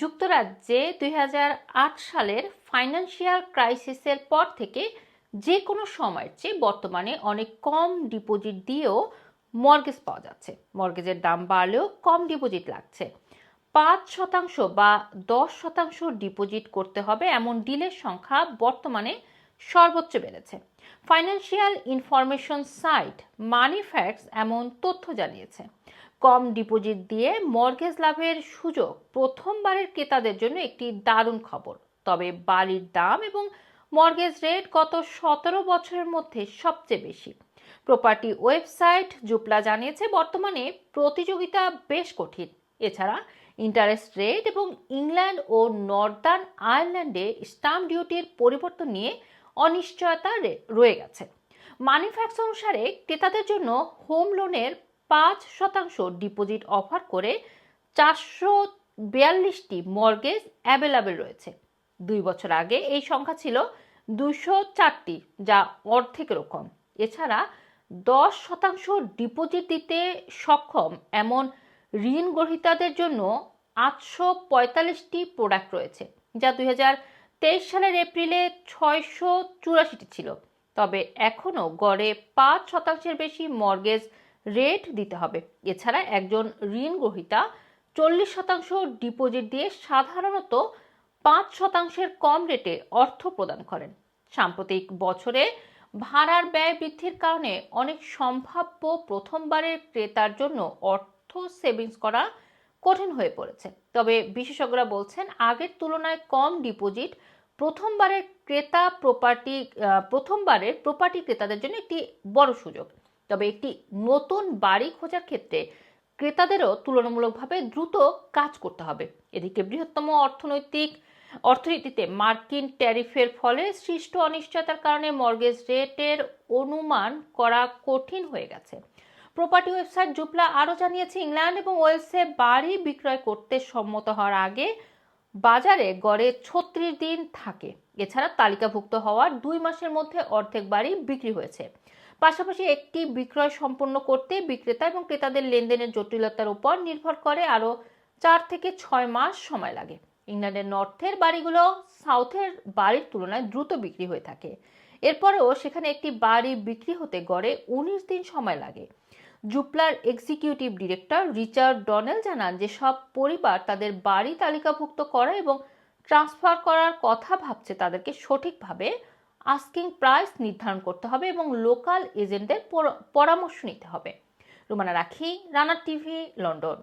যুক্তরাজ্যে দুই হাজার আট সালের ফাইন্যান্সিয়াল ক্রাইসিসের পর থেকে যে কোনো সময়ের চেয়ে বর্তমানে অনেক কম ডিপোজিট দিয়েও মর্গেজ পাওয়া যাচ্ছে। মর্গেজের দাম বাড়লেও কম ডিপোজিট লাগছে। পাঁচ শতাংশ বা দশ শতাংশ ডিপোজিট করতে হবে এমন ডিলের সংখ্যা বর্তমানে সর্বোচ্চ বেড়েছে। Financial information site money facts এমন তথ্য জানিয়েছে। কম ডিপোজিট দিয়ে মর্গেজ লাভের সুযোগ প্রথমবারের ক্রেতাদের জন্য একটি দারুণ খবর। তবে বাড়ির দাম এবং মর্গেজ রেট গত সতেরো বছরের মধ্যে সবচেয়ে বেশি। প্রপার্টি ওয়েবসাইট জুপলা জানিয়েছে, বর্তমানে প্রতিযোগিতা বেশ কঠিন। এছাড়া ইন্টারেস্ট রেট এবং ইংল্যান্ড ও নর্দার্ন আয়ারল্যান্ডে স্টাম্প ডিউটির পরিবর্তন নিয়ে অনিশ্চয়তা রয়ে গেছে। মানি ফ্যাক্টস অনুসারে ক্রেতাদের জন্য হোম লোনের পাঁচ শতাংশ ডিপোজিট অফার করে চারশো বিয়াল্লিশটি মর্গেজ অ্যাভেলেবেল রয়েছে। দুই বছর আগে এই সংখ্যা ছিল দুশো চারটি, যা অর্ধেকেরও কম এছাড়া দশ শতাংশ ডিপোজিট দিতে সক্ষম এমন ঋণ গ্রহীতাদের জন্য আটশো পঁয়তাল্লিশটি প্রোডাক্ট রয়েছে, যা দুই তেইশ সালের এপ্রিলে ছয়শো চুরাশিটি ছিল। তবে এখনও গড়ে পাঁচ শতাংশের বেশি মর্গেজ রেট দিতে হবে। এছাড়া একজন ঋণ গ্রহীতা চল্লিশ শতাংশ ডিপোজিট দিয়ে সাধারণত পাঁচ শতাংশের কম রেটে অর্থ প্রদান করেন। সাম্প্রতিক বছরে ভাড়ার ব্যয় বৃদ্ধির কারণে অনেক সম্ভাব্য প্রথমবারের ক্রেতার জন্য অর্থ সেভিংস করা কঠিন হয়ে পড়েছে। তবে বিশেষজ্ঞরা বলছেন, আগের তুলনায় কম ডিপোজিট প্রথমবারের ক্রেতা প্রপার্টি প্রথমবারের প্রপার্টি ক্রেতাদের জন্য একটি বড় সুযোগ। তবে একটি নতুন বাড়ি খোঁজার ক্ষেত্রে ক্রেতাদেরও তুলনামূলকভাবে দ্রুত কাজ করতে হবে। এদিকে বৃহত্তম অর্থনৈতিক, অর্থনীতিতে মার্কিন ট্যারিফের ফলে সৃষ্ট অনিশ্চয়তার কারণে মর্গেজ রেটের অনুমান করা কঠিন হয়ে গেছে। প্রপার্টি ওয়েবসাইট জুপলা আরও জানিয়েছে, ইংল্যান্ড এবং ওয়েলসে বাড়ি বিক্রয় করতে সম্মত হওয়ার আগে বাজারে গড়ে ছত্রিশ দিন থাকে। এছাড়া তালিকাভুক্ত হওয়ার দুই মাসের মধ্যে অর্ধেক বাড়ি বিক্রি হয়েছে। পাশাপাশি একটি বিক্রয় সম্পন্ন করতে বিক্রেতা এবং ক্রেতাদের লেনদেনের জটিলতার উপর নির্ভর করে আরও চার থেকে ছয় মাস সময় লাগে। ইংল্যান্ডের নর্থের বাড়িগুলো সাউথের বাড়ির তুলনায় দ্রুত বিক্রি হয়ে থাকে। এরপরেও সেখানে একটি বাড়ি বিক্রি হতে গড়ে উনিশ দিন সময় লাগে। Zoopla executive director Richard Donnell জানান যে সব পরিবার তাদের বাড়ি তালিকাভুক্ত করা এবং ট্রান্সফার করার কথা ভাবছে। তাদেরকে সঠিকভাবে আস্কিং প্রাইস নির্ধারণ করতে হবে এবং লোকাল এজেন্টদের পর- পরামর্শ নিতে হবে। রুমানা রাখি, রানা টিভি, লন্ডন।